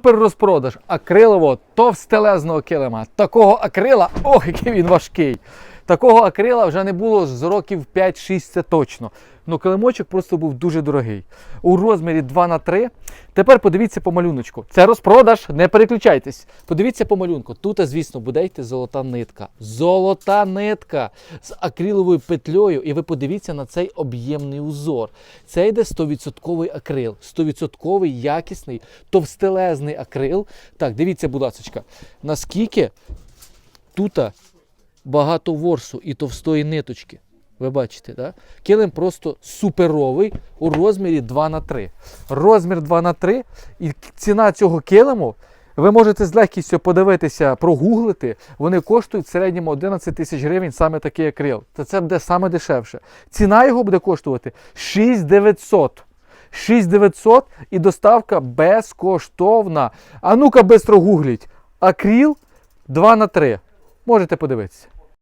Супер розпродаж акрилового товстелезного килима. Такого акрила, ох, який він важкий. Такого акрила вже не було з років 5-6, це точно. Ну, килимочок просто був дуже дорогий. У розмірі 2 на 3 Тепер подивіться по малюночку. Це розпродаж, не переключайтесь. Подивіться по малюнку. Тут, звісно, буде йти золота нитка. Золота нитка з акриловою петлею. І ви подивіться на цей об'ємний узор. Це йде 100% акрил, 100% якісний, товстелезний акрил. Так, дивіться, будь ласка, наскільки тут багато ворсу і товстої ниточки. Ви бачите, да? килим просто суперовий у розмірі 2 на 3 Розмір 2 на 3 і ціна цього килиму. Ви можете з легкістю подивитися, прогуглити. Вони коштують в середньому 11 тисяч гривень саме такий акрил. Та це буде саме дешевше. Ціна його буде коштувати 6900. 6900 і доставка безкоштовна. А ну-ка, бистро гугліть. Акріл 2 на 3 Можете подивитися.